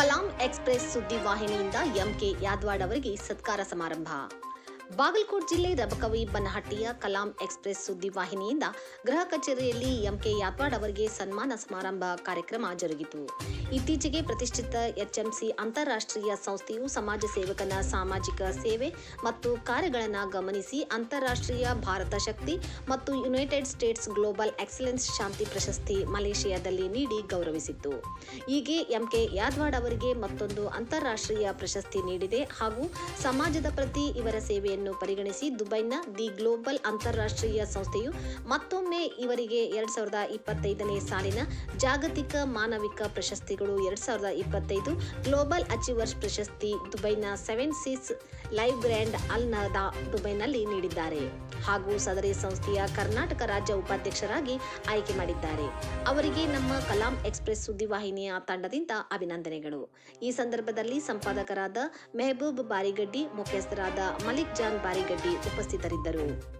Kalam express ಸುದ್ದಿವಾಹಿನಿಯಿಂದ ಎಂಕೆ ಯಾದವಾಡ್ ಅವರಿಗೆ ಸತ್ಕಾರ ಸಮಾರಂಭ. ಬಾಗಲಕೋಟ್ ಜಿಲ್ಲೆ ರಬಕವಿ ಬನಹಟ್ಟಿಯ ಕಲಾಂ ಎಕ್ಸ್ಪ್ರೆಸ್ ಸುದ್ದಿವಾಹಿನಿಯಿಂದ ಗೃಹ ಕಚೇರಿಯಲ್ಲಿ ಎಂಕೆ ಯಾತ್ವಾಡ್ ಅವರಿಗೆ ಸನ್ಮಾನ ಸಮಾರಂಭ ಕಾರ್ಯಕ್ರಮ ಜರುಗಿತು. ಇತ್ತೀಚೆಗೆ ಪ್ರತಿಷ್ಠಿತ ಎಚ್ಎಂಸಿ ಅಂತಾರಾಷ್ಟ್ರೀಯ ಸಂಸ್ಥೆಯು ಸಮಾಜ ಸೇವಕನ ಸಾಮಾಜಿಕ ಸೇವೆ ಮತ್ತು ಕಾರ್ಯಗಳನ್ನು ಗಮನಿಸಿ ಅಂತಾರಾಷ್ಟ್ರೀಯ ಭಾರತ ಶಕ್ತಿ ಮತ್ತು ಯುನೈಟೆಡ್ ಸ್ಟೇಟ್ಸ್ ಗ್ಲೋಬಲ್ ಎಕ್ಸಲೆನ್ಸ್ ಶಾಂತಿ ಪ್ರಶಸ್ತಿ ಮಲೇಷಿಯಾದಲ್ಲಿ ನೀಡಿ ಗೌರವಿಸಿತ್ತು. ಹೀಗೆ ಎಂಕೆ ಯಾದ್ವಾಡ್ ಅವರಿಗೆ ಮತ್ತೊಂದು ಅಂತಾರಾಷ್ಟ್ರೀಯ ಪ್ರಶಸ್ತಿ ನೀಡಿದೆ ಹಾಗೂ ಸಮಾಜದ ಪ್ರತಿ ಇವರ ಸೇವೆಯನ್ನು ಪರಿಗಣಿಸಿ ದುಬೈನ ದಿ ಗ್ಲೋಬಲ್ ಅಂತಾರಾಷ್ಟ್ರೀಯ ಸಂಸ್ಥೆಯು ಮತ್ತೊಮ್ಮೆ ಇವರಿಗೆ ಎರಡ್ ಸಾವಿರದ ಇಪ್ಪತ್ತೈದನೇ ಸಾಲಿನ ಜಾಗತಿಕ ಮಾನವಿಕ ಪ್ರಶಸ್ತಿಗಳು ಎರಡ್ ಸಾವಿರದ ಇಪ್ಪತ್ತೈದು ಗ್ಲೋಬಲ್ ಅಚೀವರ್ಸ್ ಪ್ರಶಸ್ತಿ ದುಬೈನ ಸೆವೆನ್ ಸೀಸ್ ಲೈವ್ ಗ್ರ್ಯಾಂಡ್ ಅಲ್ ದುಬೈನಲ್ಲಿ ನೀಡಿದ್ದಾರೆ. ಹಾಗೂ ಸದರಿ ಸಂಸ್ಥೆಯ ಕರ್ನಾಟಕ ರಾಜ್ಯ ಉಪಾಧ್ಯಕ್ಷರಾಗಿ ಆಯ್ಕೆ ಮಾಡಿದ್ದಾರೆ. ಅವರಿಗೆ ನಮ್ಮ ಕಲಾಂ ಎಕ್ಸ್ಪ್ರೆಸ್ ಸುದ್ದಿವಾಹಿನಿಯ ತಂಡದಿಂದ ಅಭಿನಂದನೆಗಳು. ಈ ಸಂದರ್ಭದಲ್ಲಿ ಸಂಪಾದಕರಾದ ಮೆಹಬೂಬ್ ಬಾರಿಗಡ್ಡಿ, ಮುಖ್ಯಸ್ಥರಾದ ಮಲಿಕ್ ಜಾನ್ ಬಾರಿಗಡ್ಡಿ ಉಪಸ್ಥಿತರಿದ್ದರು.